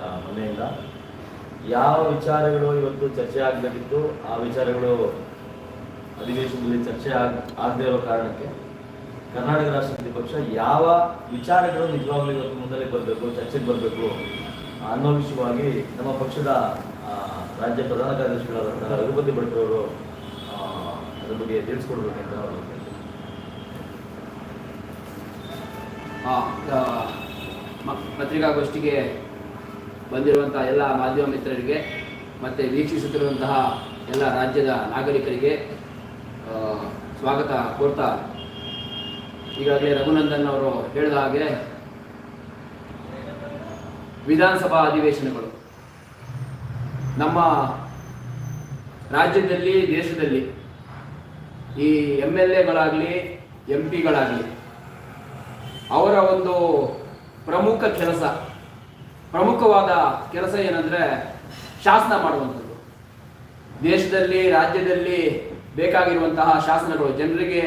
ಆ, ಮೊನ್ನೆಯಿಂದ ಯಾವ ವಿಚಾರಗಳು ಇವತ್ತು ಚರ್ಚೆ ಆಗಬೇಕಿತ್ತು ಆ ವಿಚಾರಗಳು ಅಧಿವೇಶನದಲ್ಲಿ ಚರ್ಚೆ ಆಗ ಆಗದೇ ಇರೋ ಕಾರಣಕ್ಕೆ ಕರ್ನಾಟಕ ರಾಷ್ಟ್ರಪತಿ ಪಕ್ಷ ಯಾವ ವಿಚಾರಗಳು ನಿಜವಾಗ್ಲೂ ಇವತ್ತು ಮುಂದೆ ಬರಬೇಕು ಚರ್ಚೆಗೆ ಬರಬೇಕು ಅನ್ನೋ ವಿಷಯವಾಗಿ ನಮ್ಮ ಪಕ್ಷದ ರಾಜ್ಯ ಪ್ರಧಾನ ಕಾರ್ಯದರ್ಶಿಗಳಾದಂತಹ ರಘುಪತಿ ಭಟ್ ಅವರು ಆ, ಅದ್ರ ಬಗ್ಗೆ ತಿಳಿಸ್ಕೊಡ್ಬೇಕಂತ ಪತ್ರಿಕಾಗೋಷ್ಠಿಗೆ ಬಂದಿರುವಂಥ ಎಲ್ಲ ಮಾಧ್ಯಮ ಮಿತ್ರರಿಗೆ ಮತ್ತೆ ವೀಕ್ಷಿಸುತ್ತಿರುವಂತಹ ಎಲ್ಲ ರಾಜ್ಯದ ನಾಗರಿಕರಿಗೆ ಸ್ವಾಗತ ಕೋರ್ತಾ ಈಗಾಗಲೇ ರಘುನಂದನ್ ಅವರು ಹೇಳಿದ ಹಾಗೆ ವಿಧಾನಸಭಾ ಅಧಿವೇಶನಗಳು. ನಮ್ಮ ರಾಜ್ಯದಲ್ಲಿ, ದೇಶದಲ್ಲಿ ಈ ಎಂ ಎಲ್ ಎಗಳಾಗಲಿ ಎಂ ಪಿಗಳಾಗಲಿ ಅವರ ಒಂದು ಪ್ರಮುಖ ಕೆಲಸ ಪ್ರಮುಖವಾದ ಕೆಲಸ ಏನಂದ್ರೆ ಶಾಸನ ಮಾಡುವಂಥದ್ದು. ದೇಶದಲ್ಲಿ, ರಾಜ್ಯದಲ್ಲಿ ಬೇಕಾಗಿರುವಂತಹ ಶಾಸನಗಳು ಜನರಿಗೆ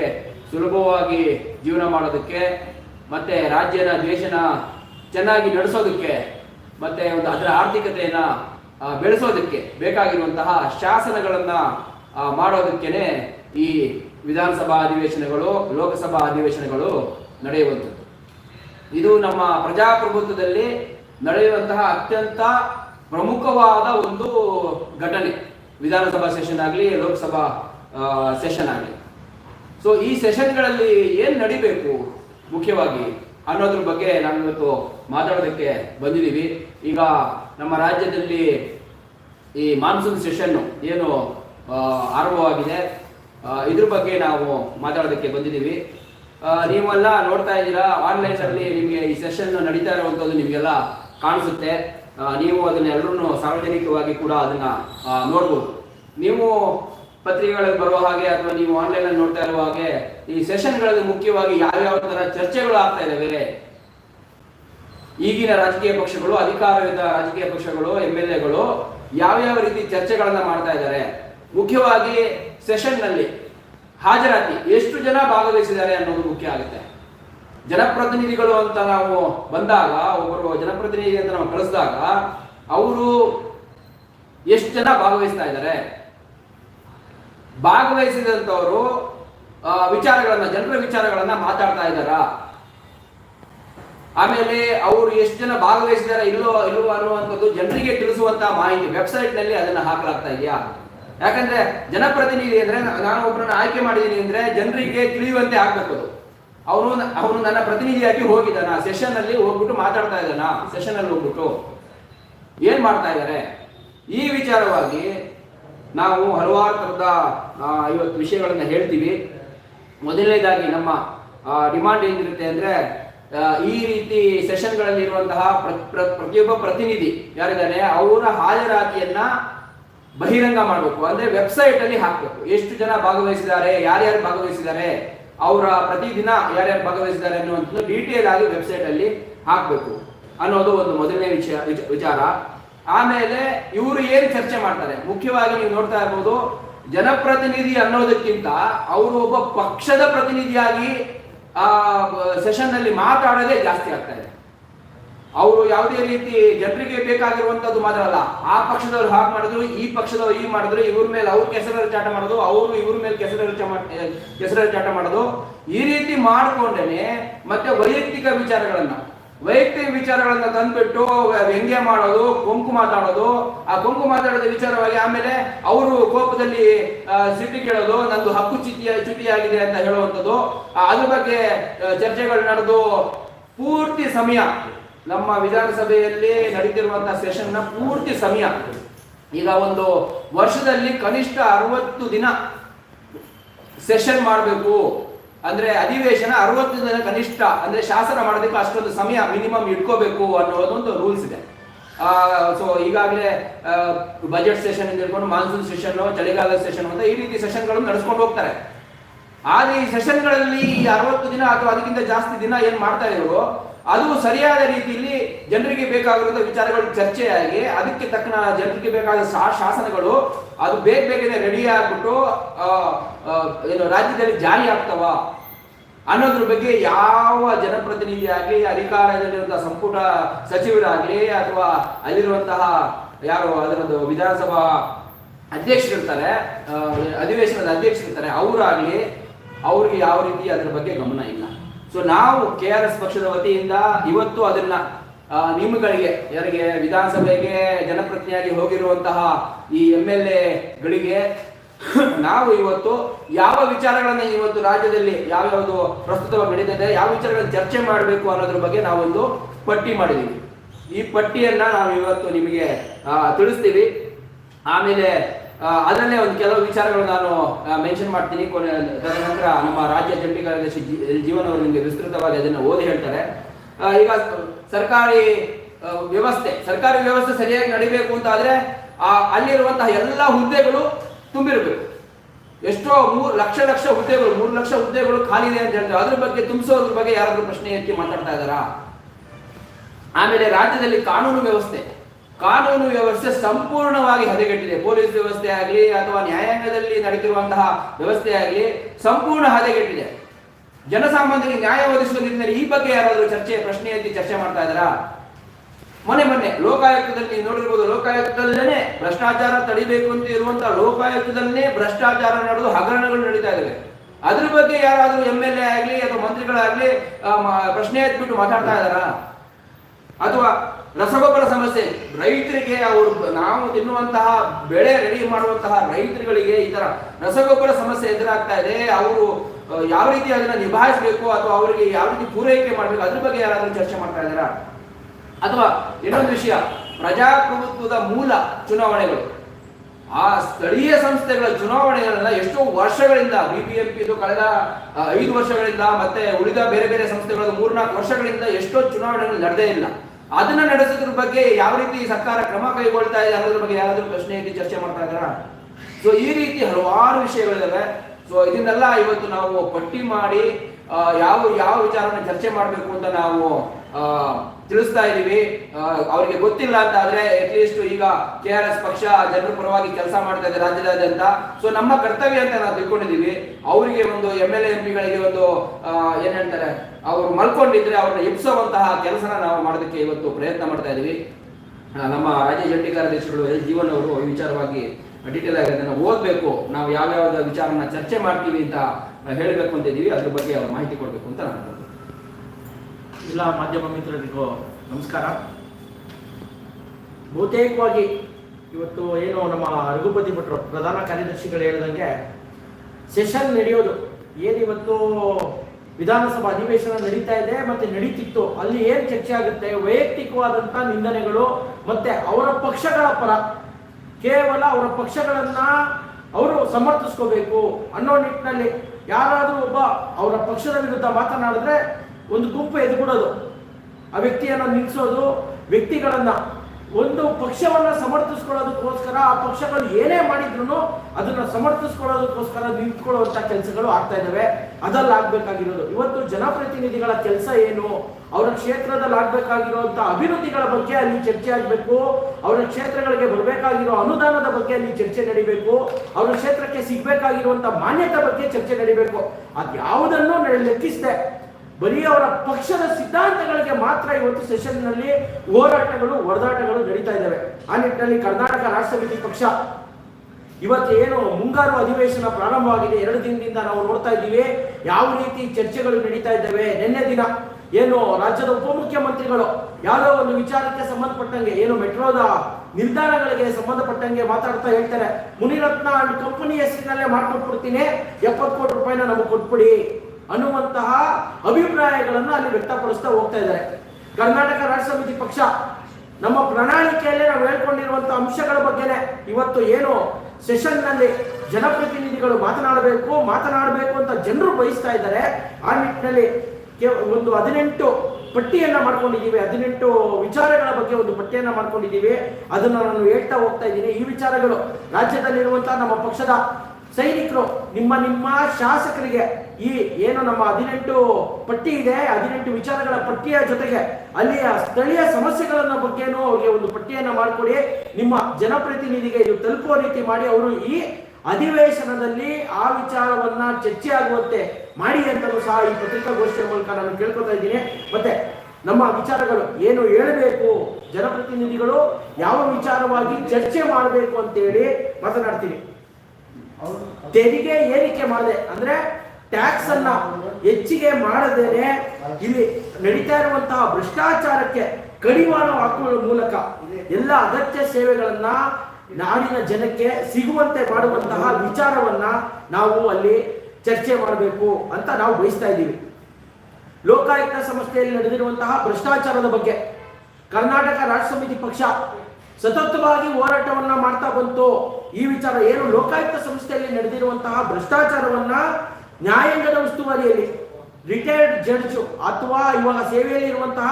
ಸುಲಭವಾಗಿ ಜೀವನ ಮಾಡೋದಕ್ಕೆ ಮತ್ತೆ ರಾಜ್ಯನ, ದೇಶನ ಚೆನ್ನಾಗಿ ನಡೆಸೋದಕ್ಕೆ ಮತ್ತೆ ಒಂದು ಅದರ ಆರ್ಥಿಕತೆಯನ್ನ ಬೆಳೆಸೋದಕ್ಕೆ ಬೇಕಾಗಿರುವಂತಹ ಶಾಸನಗಳನ್ನ ಮಾಡೋದಕ್ಕೇನೆ ಈ ವಿಧಾನಸಭಾ ಅಧಿವೇಶನಗಳು, ಲೋಕಸಭಾ ಅಧಿವೇಶನಗಳು ನಡೆಯುವಂಥದ್ದು. ಇದು ನಮ್ಮ ಪ್ರಜಾಪ್ರಭುತ್ವದಲ್ಲಿ ನಡೆಯುವಂತಹ ಅತ್ಯಂತ ಪ್ರಮುಖವಾದ ಒಂದು ಘಟನೆ, ವಿಧಾನಸಭಾ ಸೆಷನ್ ಆಗಲಿ, ಲೋಕಸಭಾ ಸೆಷನ್ ಆಗಲಿ. ಸೊ ಈ ಸೆಷನ್ಗಳಲ್ಲಿ ಏನು ನಡಿಬೇಕು ಮುಖ್ಯವಾಗಿ ಅನ್ನೋದ್ರ ಬಗ್ಗೆ ನಾವು ಇವತ್ತು ಮಾತಾಡೋದಕ್ಕೆ ಬಂದಿದ್ದೀವಿ. ಈಗ ನಮ್ಮ ರಾಜ್ಯದಲ್ಲಿ ಈ ಮಾನ್ಸೂನ್ ಸೆಷನ್ನು ಏನು ಆರಂಭವಾಗಿದೆ. ಇದ್ರ ಬಗ್ಗೆ ನಾವು ಮಾತಾಡೋದಕ್ಕೆ ಬಂದಿದ್ದೀವಿ. ನೀವೆಲ್ಲ ನೋಡ್ತಾ ಇದ್ದೀರಾ ಆನ್ಲೈನ್ ಅಲ್ಲಿ ನಿಮಗೆ ಈ ಸೆಷನ್ ನಡೀತಾ ಇರುವಂಥದ್ದು ನಿಮಗೆಲ್ಲ ಕಾಣಿಸುತ್ತೆ. ನೀವು ಅದನ್ನ ಎಲ್ಲರೂ ಸಾರ್ವಜನಿಕವಾಗಿ ಕೂಡ ಅದನ್ನ ನೋಡ್ಬೋದು. ನೀವು ಪತ್ರಿಕೆಗಳಲ್ಲಿ ಬರುವ ಹಾಗೆ ಅಥವಾ ನೀವು ಆನ್ಲೈನ್ ಅಲ್ಲಿ ನೋಡ್ತಾ ಇರುವ ಹಾಗೆ ಈ ಸೆಷನ್ಗಳಲ್ಲಿ ಮುಖ್ಯವಾಗಿ ಯಾವ್ಯಾವ ತರ ಚರ್ಚೆಗಳು ಆಗ್ತಾ ಇದಾವೆ ಈಗಿನ ರಾಜಕೀಯ ಪಕ್ಷಗಳು ಅಧಿಕಾರವಿದ್ದ ರಾಜಕೀಯ ಪಕ್ಷಗಳು, ಎಂ ಎಲ್ ಎಗಳು ಯಾವ್ಯಾವ ರೀತಿ ಚರ್ಚೆಗಳನ್ನ ಮಾಡ್ತಾ ಇದ್ದಾರೆ? ಮುಖ್ಯವಾಗಿ ಸೆಷನ್ನಲ್ಲಿ ಹಾಜರಾತಿ, ಎಷ್ಟು ಜನ ಭಾಗವಹಿಸಿದ್ದಾರೆ ಅನ್ನೋದು ಮುಖ್ಯ ಆಗುತ್ತೆ. ಜನಪ್ರತಿನಿಧಿಗಳು ಅಂತ ನಾವು ಬಂದಾಗ ಒಬ್ಬರು ಜನಪ್ರತಿನಿಧಿ ಅಂತ ನಾವು ಕಳಿಸಿದಾಗ, ಅವರು ಎಷ್ಟು ಜನ ಭಾಗವಹಿಸ್ತಾ ಇದ್ದಾರೆ? ಭಾಗವಹಿಸಿದಂಥವರು ವಿಚಾರಗಳನ್ನ, ಜನರ ವಿಚಾರಗಳನ್ನ ಮಾತಾಡ್ತಾ ಇದ್ದಾರಾ? ಆಮೇಲೆ ಅವರು ಎಷ್ಟು ಜನ ಭಾಗವಹಿಸಿದಾರ, ಇಲ್ಲೋ ಇಲ್ಲೋ ಅನ್ನುವಂಥದ್ದು ಜನರಿಗೆ ತಿಳಿಸುವಂತ ಮಾಹಿತಿ ವೆಬ್ಸೈಟ್ನಲ್ಲಿ ಅದನ್ನ ಹಾಕಲಾಗ್ತಾ ಇದೆಯಾ? ಯಾಕಂದ್ರೆ ಜನಪ್ರತಿನಿಧಿ ಅಂದ್ರೆ, ನಾನು ಒಬ್ಬರನ್ನ ಆಯ್ಕೆ ಮಾಡಿದ್ದೀನಿ ಅಂದ್ರೆ ಜನರಿಗೆ ತಿಳಿಯುವಂತೆ ಅದು. ಅವನು ಅವನು ನನ್ನ ಪ್ರತಿನಿಧಿಯಾಗಿ ಹೋಗಿದ್ದಾನ. ಸೆಷನ್ ಅಲ್ಲಿ ಹೋಗ್ಬಿಟ್ಟು ಮಾತಾಡ್ತಾ ಇದ್ದಾನ. ಸೆಷನ್ ಅಲ್ಲಿ ಹೋಗ್ಬಿಟ್ಟು ಏನ್ ಮಾಡ್ತಾ ಇದ್ದಾರೆ? ಈ ವಿಚಾರವಾಗಿ ನಾವು ಹಲವಾರು ಥರದ ಆ, ಇವತ್ತು ವಿಷಯಗಳನ್ನ ಹೇಳ್ತೀವಿ. ಮೊದಲನೇದಾಗಿ ನಮ್ಮ ಡಿಮಾಂಡ್ ಏನಿರುತ್ತೆ ಅಂದ್ರೆ ಈ ರೀತಿ ಸೆಷನ್ಗಳಲ್ಲಿ ಇರುವಂತಹ ಪ್ರ- ಪ್ರ- ಪ್ರತಿಯೊಬ್ಬ ಪ್ರತಿನಿಧಿ ಯಾರಿದ್ದಾರೆ ಅವರ ಹಾಜರಾತಿಯನ್ನ ಬಹಿರಂಗ ಮಾಡಬೇಕು. ಅಂದ್ರೆ ವೆಬ್ಸೈಟ್ ಅಲ್ಲಿ ಹಾಕಬೇಕು. ಎಷ್ಟು ಜನ ಭಾಗವಹಿಸಿದ್ದಾರೆ ಯಾರ್ಯಾರು ಭಾಗವಹಿಸಿದ್ದಾರೆ ಅವರ ಪ್ರತಿದಿನ ಯಾರ್ಯಾರು ಭಾಗವಹಿಸಿದ್ದಾರೆ ಅನ್ನುವಂಥದ್ದು ಡೀಟೇಲ್ ಆಗಿ ವೆಬ್ಸೈಟ್ ಅಲ್ಲಿ ಹಾಕಬೇಕು ಅನ್ನೋದು ಒಂದು ಮೊದಲನೇ ವಿಷಯ ವಿಚಾರ. ಆಮೇಲೆ ಇವರು ಏನು ಚರ್ಚೆ ಮಾಡ್ತಾರೆ? ಮುಖ್ಯವಾಗಿ ನೀವು ನೋಡ್ತಾ ಇರ್ಬೋದು, ಜನಪ್ರತಿನಿಧಿ ಅನ್ನೋದಕ್ಕಿಂತ ಅವರು ಒಬ್ಬ ಪಕ್ಷದ ಪ್ರತಿನಿಧಿಯಾಗಿ, ಆ ಸೆಷನ್ನಲ್ಲಿ ಮಾತಾಡೋದೇ ಜಾಸ್ತಿ ಆಗ್ತಾ ಇದೆ. ಅವರು ಯಾವುದೇ ರೀತಿ ಜನರಿಗೆ ಬೇಕಾಗಿರುವಂತದ್ದು ಮಾತ್ರ ಅಲ್ಲ ಆ ಪಕ್ಷದವ್ರು ಹಾಗೆ ಮಾಡಿದ್ರು, ಈ ಪಕ್ಷದವ್ರು ಈ ಮಾಡಿದ್ರು, ಇವ್ರ ಮೇಲೆ ಅವ್ರ ಕೆಸರಲ್ಲಿ ಚಾಟ ಮಾಡೋದು, ಅವರು ಇವ್ರ ಮೇಲೆ ಕೆಸರಲ್ಲಿ ಕೆಸರಲ್ಲಿ ಚಾಟ ಮಾಡೋದು. ಈ ರೀತಿ ಮಾಡಿಕೊಂಡೇನೆ ಮತ್ತೆ ವೈಯಕ್ತಿಕ ವಿಚಾರಗಳನ್ನ ವೈಯಕ್ತಿಕ ವಿಚಾರಗಳನ್ನ ತಂದ್ಬಿಟ್ಟು ವ್ಯಂಗ್ಯ ಮಾಡೋದು, ಕೊಂಕು ಮಾತಾಡೋದು. ಆ ಕೊಂಕು ಮಾತಾಡೋದ ವಿಚಾರವಾಗಿ ಆಮೇಲೆ ಅವರು ಕೋಪದಲ್ಲಿ ಸಿಟ್ಟಿ ಕೇಳೋದು, ನಂದು ಹಕ್ಕು ಚಿತಿಯ ಚ್ಯುತಿಯಾಗಿದೆ ಅಂತ ಹೇಳುವಂಥದ್ದು. ಅದ್ರ ಬಗ್ಗೆ ಚರ್ಚೆಗಳು ನಡೆದು ಪೂರ್ತಿ ಸಮಯ ನಮ್ಮ ವಿಧಾನಸಭೆಯಲ್ಲಿ ನಡೀತಿರುವಂತಹ ಸೆಷನ್ನ ಪೂರ್ತಿ ಸಮಯ. ಈಗ ಒಂದು ವರ್ಷದಲ್ಲಿ ಕನಿಷ್ಠ ಅರವತ್ತು ದಿನ ಸೆಷನ್ ಮಾಡಬೇಕು. ಅಂದ್ರೆ ಅಧಿವೇಶನ ಅರವತ್ತು ದಿನ ಕನಿಷ್ಠ. ಅಂದ್ರೆ ಶಾಸನ ಮಾಡೋದಕ್ಕೆ ಅಷ್ಟೊಂದು ಸಮಯ ಮಿನಿಮಮ್ ಇಟ್ಕೋಬೇಕು ಅನ್ನೋದೊಂದು ರೂಲ್ಸ್ ಇದೆ. ಸೊ ಈಗಾಗಲೇ ಬಜೆಟ್ ಸೆಷನ್ ಹಿಡ್ಕೊಂಡು ಮಾನ್ಸೂನ್ ಸೆಷನ್ ಚಳಿಗಾಲದ ಸೆಷನ್ ಅಂತ ಈ ರೀತಿ ಸೆಷನ್ಗಳನ್ನು ನಡೆಸ್ಕೊಂಡು ಹೋಗ್ತಾರೆ. ಆದ್ರೆ ಈ ಸೆಷನ್ಗಳಲ್ಲಿ ಈ ಅರವತ್ತು ದಿನ ಅಥವಾ ಅದಕ್ಕಿಂತ ಜಾಸ್ತಿ ದಿನ ಏನ್ ಮಾಡ್ತಾ ಇರೋರು? ಅದು ಸರಿಯಾದ ರೀತಿಯಲ್ಲಿ ಜನರಿಗೆ ಬೇಕಾಗಿರುವಂತಹ ವಿಚಾರಗಳು ಚರ್ಚೆಯಾಗಿ, ಅದಕ್ಕೆ ತಕ್ಕನ ಜನರಿಗೆ ಬೇಕಾದ ಶಾಸನಗಳು, ಅದು ಬೇಗ ಬೇಗನೆ ರೆಡಿ ಆಗ್ಬಿಟ್ಟು ಏನು ರಾಜ್ಯದಲ್ಲಿ ಜಾರಿ ಆಗ್ತವ ಅನ್ನೋದ್ರ ಬಗ್ಗೆ ಯಾವ ಜನಪ್ರತಿನಿಧಿ ಆಗಲಿ ಅಧಿಕಾರದಲ್ಲಿರುವಂತಹ ಸಂಪುಟ ಸಚಿವರಾಗಲಿ ಅಥವಾ ಅಲ್ಲಿರುವಂತಹ ಯಾರು ಅದರದ್ದು ವಿಧಾನಸಭಾ ಅಧ್ಯಕ್ಷರಿರ್ತಾರೆ ಅಧಿವೇಶನದ ಅಧ್ಯಕ್ಷರಿರ್ತಾರೆ, ಅವರಾಗಲಿ, ಅವ್ರಿಗೆ ಯಾವ ರೀತಿ ಅದರ ಬಗ್ಗೆ ಗಮನ ಇಲ್ಲ. ಸೊ ನಾವು ಕೆ ಆರ್ ಎಸ್ ಪಕ್ಷದ ವತಿಯಿಂದ ಇವತ್ತು ಅದನ್ನ ನಿಮ್ಗಳಿಗೆ, ಯಾರಿಗೆ ವಿಧಾನಸಭೆಗೆ ಜನಪ್ರತಿನಿಧಿಯಾಗಿ ಹೋಗಿರುವಂತಹ ಈ ಎಂ ಎಲ್ ಎಗಳಿಗೆ ನಾವು ಇವತ್ತು ಯಾವ ವಿಚಾರಗಳನ್ನ ಇವತ್ತು ರಾಜ್ಯದಲ್ಲಿ ಯಾವ್ಯಾವುದು ಪ್ರಸ್ತುತವಾಗಿ ನಡೀತದೆ, ಯಾವ ವಿಚಾರಗಳನ್ನ ಚರ್ಚೆ ಮಾಡಬೇಕು ಅನ್ನೋದ್ರ ಬಗ್ಗೆ ನಾವೊಂದು ಪಟ್ಟಿ ಮಾಡಿದ್ದೀವಿ ಈ ಪಟ್ಟಿಯನ್ನ ನಾವು ಇವತ್ತು ನಿಮಗೆ ತಿಳಿಸ್ತೀವಿ. ಆಮೇಲೆ ಅದರಲ್ಲೇ ಒಂದು ಕೆಲವು ವಿಚಾರಗಳು ನಾನು ಮೆನ್ಷನ್ ಮಾಡ್ತೀನಿ. ಕೊನೆ ತದನಂತರ ನಮ್ಮ ರಾಜ್ಯ ಜಂಟಿ ಕಾರ್ಯದರ್ಶಿ ಜಿ- ಜೀವನ್ ಅವರು ನಿಮಗೆ ವಿಸ್ತೃತವಾಗಿ ಅದನ್ನು ಓದಿ ಹೇಳ್ತಾರೆ. ಈಗ ಸರ್ಕಾರಿ ವ್ಯವಸ್ಥೆ ಸರ್ಕಾರಿ ವ್ಯವಸ್ಥೆ ಸರಿಯಾಗಿ ನಡಿಬೇಕು ಅಂತ ಆದ್ರೆ, ಆ, ಅಲ್ಲಿರುವಂತಹ ಎಲ್ಲ ಹುದ್ದೆಗಳು ತುಂಬಿರಬೇಕು. ಎಷ್ಟೋ ಮೂರು ಲಕ್ಷ ಲಕ್ಷ ಹುದ್ದೆಗಳು, ಮೂರು ಲಕ್ಷ ಹುದ್ದೆಗಳು ಖಾಲಿ ಇದೆ ಅಂತ ಹೇಳ್ತಾರೆ. ಅದ್ರ ಬಗ್ಗೆ ತುಂಬಿಸೋದ್ರ ಬಗ್ಗೆ ಯಾರಾದ್ರೂ ಪ್ರಶ್ನೆ ಎತ್ತಿ ಮಾತಾಡ್ತಾ ಇದ್ದಾರಾ? ಆಮೇಲೆ ರಾಜ್ಯದಲ್ಲಿ ಕಾನೂನು ವ್ಯವಸ್ಥೆ. ಕಾನೂನು ವ್ಯವಸ್ಥೆ ಸಂಪೂರ್ಣವಾಗಿ ಹದಗೆಟ್ಟಿದೆ. ಪೊಲೀಸ್ ವ್ಯವಸ್ಥೆ ಆಗಲಿ ಅಥವಾ ನ್ಯಾಯಾಂಗದಲ್ಲಿ ನಡೆದಿರುವಂತಹ ವ್ಯವಸ್ಥೆ ಆಗಲಿ ಸಂಪೂರ್ಣ ಹದಗೆಟ್ಟಿದೆ. ಜನಸಾಮಾನ್ಯರಿಗೆ ನ್ಯಾಯ ಒದಗಿಸುವ ನಿಟ್ಟಿನಲ್ಲಿ ಈ ಬಗ್ಗೆ ಯಾರಾದರೂ ಚರ್ಚೆ, ಪ್ರಶ್ನೆಯಲ್ಲಿ ಚರ್ಚೆ ಮಾಡ್ತಾ ಇದ್ದಾರಾ? ಮೊನ್ನೆ ಮೊನ್ನೆ ಲೋಕಾಯುಕ್ತದಲ್ಲಿ ನೋಡಿರ್ಬೋದು ಲೋಕಾಯುಕ್ತದಲ್ಲೇ ಭ್ರಷ್ಟಾಚಾರ ತಡಿಬೇಕು ಅಂತ ಇರುವಂತಹ ಲೋಕಾಯುಕ್ತದಲ್ಲೇ ಭ್ರಷ್ಟಾಚಾರ ನಡೆದು ಹಗರಣಗಳು ನಡೀತಾ ಇದ್ದಾವೆ. ಅದ್ರ ಬಗ್ಗೆ ಯಾರಾದರೂ ಎಂ ಎಲ್ ಎ ಆಗಲಿ ಅಥವಾ ಮಂತ್ರಿಗಳಾಗ್ಲಿ ಪ್ರಶ್ನೆ ಎತ್ಬಿಟ್ಟು ಮಾತಾಡ್ತಾ ಇದ್ದಾರಾ? ಅಥವಾ ರಸಗೊಬ್ಬರ ಸಮಸ್ಯೆ. ರೈತರಿಗೆ ಅವರು ನಾವು ತಿನ್ನುವಂತಹ ಬೆಳೆ ರೆಡಿ ಮಾಡುವಂತಹ ರೈತರುಗಳಿಗೆ ಈ ತರ ರಸಗೊಬ್ಬರ ಸಮಸ್ಯೆ ಎದುರಾಗ್ತಾ ಇದೆ. ಅವರು ಯಾವ ರೀತಿ ಅದನ್ನ ನಿಭಾಯಿಸಬೇಕು ಅಥವಾ ಅವರಿಗೆ ಯಾವ ರೀತಿ ಪೂರೈಕೆ ಮಾಡಬೇಕು, ಅದ್ರ ಬಗ್ಗೆ ಯಾರಾದ್ರೂ ಚರ್ಚೆ ಮಾಡ್ತಾ ಇದ್ದಾರಾ? ಅಥವಾ ಇನ್ನೊಂದು ವಿಷಯ, ಪ್ರಜಾಪ್ರಭುತ್ವದ ಮೂಲ ಚುನಾವಣೆಗಳು. ಆ ಸ್ಥಳೀಯ ಸಂಸ್ಥೆಗಳ ಚುನಾವಣೆಗಳನ್ನ ಎಷ್ಟೋ ವರ್ಷಗಳಿಂದ ಬಿಬಿಎಂಪಿ ಕಳೆದ ಐದು ವರ್ಷಗಳಿಂದ, ಮತ್ತೆ ಉಳಿದ ಬೇರೆ ಬೇರೆ ಸಂಸ್ಥೆಗಳ ಮೂರ್ನಾಲ್ಕು ವರ್ಷಗಳಿಂದ ಎಷ್ಟೋ ಚುನಾವಣೆಗಳು ನಡೆದೇ ಇಲ್ಲ. ಅದನ್ನ ನಡೆಸೋದ್ರ ಬಗ್ಗೆ ಯಾವ ರೀತಿ ಸರ್ಕಾರ ಕ್ರಮ ಕೈಗೊಳ್ತಾ ಇದೆ ಅನ್ನೋದ್ರ ಬಗ್ಗೆ ಯಾರಾದ್ರೂ ಪ್ರಶ್ನೆ ಇದ್ದು ಚರ್ಚೆ ಮಾಡ್ತಾ ಇದ್ದಾರಾ? ಸೊ ಈ ರೀತಿ ಹಲವಾರು ವಿಷಯಗಳಿದಾವೆ. ಸೊ ಇದನ್ನೆಲ್ಲ ಇವತ್ತು ನಾವು ಪಟ್ಟಿ ಮಾಡಿ ಯಾವ ಯಾವ ವಿಚಾರನ ಚರ್ಚೆ ಮಾಡಬೇಕು ಅಂತ ನಾವು ಆ, ತಿಳಿಸ್ತಾ ಇದೀವಿ. ಅವರಿಗೆ ಗೊತ್ತಿಲ್ಲ ಅಂತ ಆದ್ರೆ ಅಟ್ಲೀಸ್ಟ್ ಈಗ ಕೆ ಆರ್ ಎಸ್ ಪಕ್ಷ ಜನರ ಪರವಾಗಿ ಕೆಲಸ ಮಾಡ್ತಾ ಇದೆ ರಾಜ್ಯದಾದ್ಯಂತ. ಸೊ ನಮ್ಮ ಕರ್ತವ್ಯ ಅಂತ ನಾವು ತಿಳ್ಕೊಂಡಿದೀವಿ. ಅವರಿಗೆ ಒಂದು ಎಂ ಎಲ್ ಎಂ ಪಿಗಳಿಗೆ ಒಂದು ಏನ್ ಹೇಳ್ತಾರೆ? ಅವರು ಮಲ್ಕೊಂಡಿದ್ರೆ ಅವ್ರನ್ನ ಎಬ್ಸೋವಂತಹ ಕೆಲಸನ ನಾವು ಮಾಡೋದಕ್ಕೆ ಇವತ್ತು ಪ್ರಯತ್ನ ಮಾಡ್ತಾ ಇದೀವಿ ನಮ್ಮ ರಾಜ್ಯ ಜಂಟಿ ಕಾರ್ಯದರ್ಶಿಗಳು ಎಲ್ ಜೀವನ್ ಅವರು ಈ ವಿಚಾರವಾಗಿ ಡೀಟೇಲ್ ಆಗಿ ಅದನ್ನು ಓದಬೇಕು, ನಾವು ಯಾವ್ಯಾವ ವಿಚಾರನ ಚರ್ಚೆ ಮಾಡ್ತೀವಿ ಅಂತ ಹೇಳಬೇಕು ಅಂತ ಇದೀವಿ ಅದ್ರ ಬಗ್ಗೆ ಅವ್ರು ಮಾಹಿತಿ ಕೊಡಬೇಕು ಅಂತ ನಾನು ಜಿಲ್ಲಾ ಮಾಧ್ಯಮ ಮಿತ್ರರಿಗೂ ನಮಸ್ಕಾರ. ಬಹುತೇಕವಾಗಿ ಇವತ್ತು ಏನು ನಮ್ಮ ರಘುಪತಿ ಭಟ್ರು ಪ್ರಧಾನ ಕಾರ್ಯದರ್ಶಿಗಳು ಹೇಳಿದಂಗೆ ಸೆಷನ್ ನಡೆಯೋದು. ಏನಿವತ್ತು ವಿಧಾನಸಭಾ ಅಧಿವೇಶನ ನಡೀತಾ ಇದೆ, ಮತ್ತೆ ನಡೀತಿತ್ತು. ಅಲ್ಲಿ ಏನ್ ಚರ್ಚೆ ಆಗುತ್ತೆ? ವೈಯಕ್ತಿಕವಾದಂತ ನಿಂದನೆಗಳು, ಮತ್ತೆ ಅವರ ಪಕ್ಷಗಳ ಪರ. ಕೇವಲ ಅವರ ಪಕ್ಷಗಳನ್ನ ಅವರು ಸಮರ್ಥಿಸ್ಕೋಬೇಕು. ಅನ್ನೋ ನಿಟ್ಟಿನಲ್ಲಿ ಯಾರಾದರೂ ಒಬ್ಬ ಅವರ ಪಕ್ಷದ ವಿರುದ್ಧ ಮಾತನಾಡಿದ್ರೆ ಒಂದು ಗುಂಪು ಎದುಗುಡೋದು ಆ ವ್ಯಕ್ತಿಯನ್ನ ನಿಲ್ಲಿಸೋದು ವ್ಯಕ್ತಿಗಳನ್ನ ಒಂದು ಪಕ್ಷವನ್ನ ಸಮರ್ಥಿಸ್ಕೊಳ್ಳೋದಕ್ಕೋಸ್ಕರ ಆ ಪಕ್ಷಗಳು ಏನೇ ಮಾಡಿದ್ರು ಅದನ್ನ ಸಮರ್ಥಿಸ್ಕೊಳ್ಳೋದಕ್ಕೋಸ್ಕರ ನಿಂತ್ಕೊಳ್ಳುವಂತ ಕೆಲಸಗಳು ಆಗ್ತಾ ಇದಾವೆ. ಅದಲ್ಲಿ ಆಗ್ಬೇಕಾಗಿರೋದು ಇವತ್ತು ಜನಪ್ರತಿನಿಧಿಗಳ ಕೆಲಸ ಏನು? ಅವರ ಕ್ಷೇತ್ರದಲ್ಲಿ ಆಗ್ಬೇಕಾಗಿರುವಂತ ಅಭಿವೃದ್ಧಿಗಳ ಬಗ್ಗೆ ಅಲ್ಲಿ ಚರ್ಚೆ ಆಗಬೇಕು. ಅವರ ಕ್ಷೇತ್ರಗಳಿಗೆ ಬರಬೇಕಾಗಿರೋ ಅನುದಾನದ ಬಗ್ಗೆ ಅಲ್ಲಿ ಚರ್ಚೆ ನಡಿಬೇಕು. ಅವರ ಕ್ಷೇತ್ರಕ್ಕೆ ಸಿಗ್ಬೇಕಾಗಿರುವಂತ ಮಾನ್ಯತೆ ಬಗ್ಗೆ ಚರ್ಚೆ ನಡಿಬೇಕು. ಅದ್ಯಾವುದನ್ನು ಲೆಕ್ಕಿಸದೆ. ಬರೀ ಅವರ ಪಕ್ಷದ ಸಿದ್ಧಾಂತಗಳಿಗೆ ಮಾತ್ರ ಇವತ್ತು ಸೆಷನ್ನಲ್ಲಿ ಹೋರಾಟಗಳು, ಹೊಡೆದಾಟಗಳು ನಡೀತಾ ಇದ್ದಾವೆ. ಆ ನಿಟ್ಟಿನಲ್ಲಿ ಕರ್ನಾಟಕ ರಾಷ್ಟ್ರ ಸಮಿತಿ ಪಕ್ಷ ಇವತ್ತು ಏನು ಮುಂಗಾರು ಅಧಿವೇಶನ ಪ್ರಾರಂಭವಾಗಿದೆ. ಎರಡು ದಿನದಿಂದ ನಾವು ನೋಡ್ತಾ ಇದ್ದೀವಿ. ಯಾವ ರೀತಿ ಚರ್ಚೆಗಳು ನಡೀತಾ ಇದ್ದಾವೆ. ನಿನ್ನೆ ದಿನ ಏನು ರಾಜ್ಯದ ಉಪಮುಖ್ಯಮಂತ್ರಿಗಳು ಯಾವುದೋ ಒಂದು ವಿಚಾರಕ್ಕೆ ಸಂಬಂಧಪಟ್ಟಂಗೆ, ಏನು ಮೆಟ್ರೋದ ನಿರ್ಧಾರಗಳಿಗೆ ಸಂಬಂಧಪಟ್ಟಂಗೆ ಮಾತಾಡ್ತಾ ಹೇಳ್ತಾರೆ. ಮುನಿರತ್ನ ಅಂಡ್ ಕಂಪನಿ ಹೆಸರಿನಲ್ಲೇ ಮಾಡ್ಕೊಟ್ಬಿಡ್ತೀನಿ. ಎಪ್ಪತ್ತು ಕೋಟಿ ರೂಪಾಯಿನ ನಮಗೆ ಕೊಟ್ಬಿಡಿ. ಅನ್ನುವಂತಹ ಅಭಿಪ್ರಾಯಗಳನ್ನು ಅಲ್ಲಿ ವ್ಯಕ್ತಪಡಿಸ್ತಾ ಹೋಗ್ತಾ ಇದ್ದಾರೆ. ಕರ್ನಾಟಕ ರಾಜ್ಯ ಸಮಿತಿ ಪಕ್ಷ ನಮ್ಮ ಪ್ರಣಾಳಿಕೆಯಲ್ಲೇ ನಾವು ಹೇಳ್ಕೊಂಡಿರುವಂತಹ ಅಂಶಗಳ ಬಗ್ಗೆನೆ ಇವತ್ತು ಏನು ಸೆಷನ್ನಲ್ಲಿ ಜನಪ್ರತಿನಿಧಿಗಳು ಮಾತನಾಡಬೇಕು ಮಾತನಾಡಬೇಕು ಅಂತ ಜನರು ಬಯಸ್ತಾ ಇದ್ದಾರೆ. ಆ ನಿಟ್ಟಿನಲ್ಲಿ ಒಂದು ಹದಿನೆಂಟು ಪಟ್ಟಿಯನ್ನ ಮಾಡ್ಕೊಂಡಿದ್ದೀವಿ. ಹದಿನೆಂಟು ವಿಚಾರಗಳ ಬಗ್ಗೆ ಒಂದು ಪಟ್ಟಿಯನ್ನ ಮಾಡ್ಕೊಂಡಿದ್ದೀವಿ. ಅದನ್ನ ನಾನು ಹೇಳ್ತಾ ಹೋಗ್ತಾ ಇದ್ದೀನಿ. ಈ ವಿಚಾರಗಳು ರಾಜ್ಯದಲ್ಲಿರುವಂತಹ ನಮ್ಮ ಪಕ್ಷದ ಸೈನಿಕರು, ನಿಮ್ಮ ನಿಮ್ಮ ಶಾಸಕರಿಗೆ ಈ ಏನು ನಮ್ಮ ಹದಿನೆಂಟು ಪಟ್ಟಿ ಇದೆ ಹದಿನೆಂಟು ವಿಚಾರಗಳ ಪಟ್ಟಿಯ ಜೊತೆಗೆ ಅಲ್ಲಿಯ ಸ್ಥಳೀಯ ಸಮಸ್ಯೆಗಳನ್ನ ಬಗ್ಗೆನೂ ಅವರಿಗೆ ಒಂದು ಪಟ್ಟಿಯನ್ನ ಮಾಡಿಕೊಡಿ. ನಿಮ್ಮ ಜನಪ್ರತಿನಿಧಿಗೆ ಇದು ತಲುಪುವ ರೀತಿ ಮಾಡಿ ಅವರು ಈ ಅಧಿವೇಶನದಲ್ಲಿ ಆ ವಿಚಾರವನ್ನ ಚರ್ಚೆ ಆಗುವಂತೆ ಮಾಡಿ ಅಂತಲೂ ಸಹ ಈ ಪತ್ರಿಕಾಗೋಷ್ಠಿಯ ಮೂಲಕ ನಾನು ಕೇಳ್ಕೊತಾ ಇದ್ದೀನಿ. ಮತ್ತೆ ನಮ್ಮ ವಿಚಾರಗಳು ಏನು ಹೇಳಬೇಕು? ಜನಪ್ರತಿನಿಧಿಗಳು ಯಾವ ವಿಚಾರವಾಗಿ ಚರ್ಚೆ ಮಾಡಬೇಕು ಅಂತೇಳಿ ಮಾತನಾಡ್ತೀನಿ. ತೆರಿಗೆ ಏರಿಕೆ ಮಾಡಿದೆ ಅಂದ್ರೆ ಟ್ಯಾಕ್ಸ್ ಅನ್ನ ಹೆಚ್ಚಿಗೆ ಮಾಡದೇನೆ ಇಲ್ಲಿ ನಡೀತಾ ಇರುವಂತಹ ಭ್ರಷ್ಟಾಚಾರಕ್ಕೆ ಕಡಿವಾಣ ಹಾಕುವ ಮೂಲಕ ಎಲ್ಲ ಅಗತ್ಯ ಸೇವೆಗಳನ್ನ ನಾಡಿನ ಜನಕ್ಕೆ ಸಿಗುವಂತೆ ಮಾಡುವಂತಹ ವಿಚಾರವನ್ನ ನಾವು ಅಲ್ಲಿ ಚರ್ಚೆ ಮಾಡಬೇಕು ಅಂತ ನಾವು ಬಯಸ್ತಾ ಇದ್ದೀವಿ. ಲೋಕಾಯುಕ್ತ ಸಂಸ್ಥೆಯಲ್ಲಿ ನಡೆದಿರುವಂತಹ ಭ್ರಷ್ಟಾಚಾರದ ಬಗ್ಗೆ ಕರ್ನಾಟಕ ರಾಜ್ಯ ಸಮಿತಿ ಪಕ್ಷ ಸತತವಾಗಿ ಹೋರಾಟವನ್ನ ಮಾಡ್ತಾ ಬಂತು. ಈ ವಿಚಾರ ಏನು ಲೋಕಾಯುಕ್ತ ಸಂಸ್ಥೆಯಲ್ಲಿ ನಡೆದಿರುವಂತಹ ಭ್ರಷ್ಟಾಚಾರವನ್ನ ನ್ಯಾಯಾಂಗದ ಉಸ್ತುವಾರಿಯಲ್ಲಿ ರಿಟೈರ್ಡ್ ಜಡ್ಜ್ ಅಥವಾ ಇವಾಗ ಸೇವೆಯಲ್ಲಿ ಇರುವಂತಹ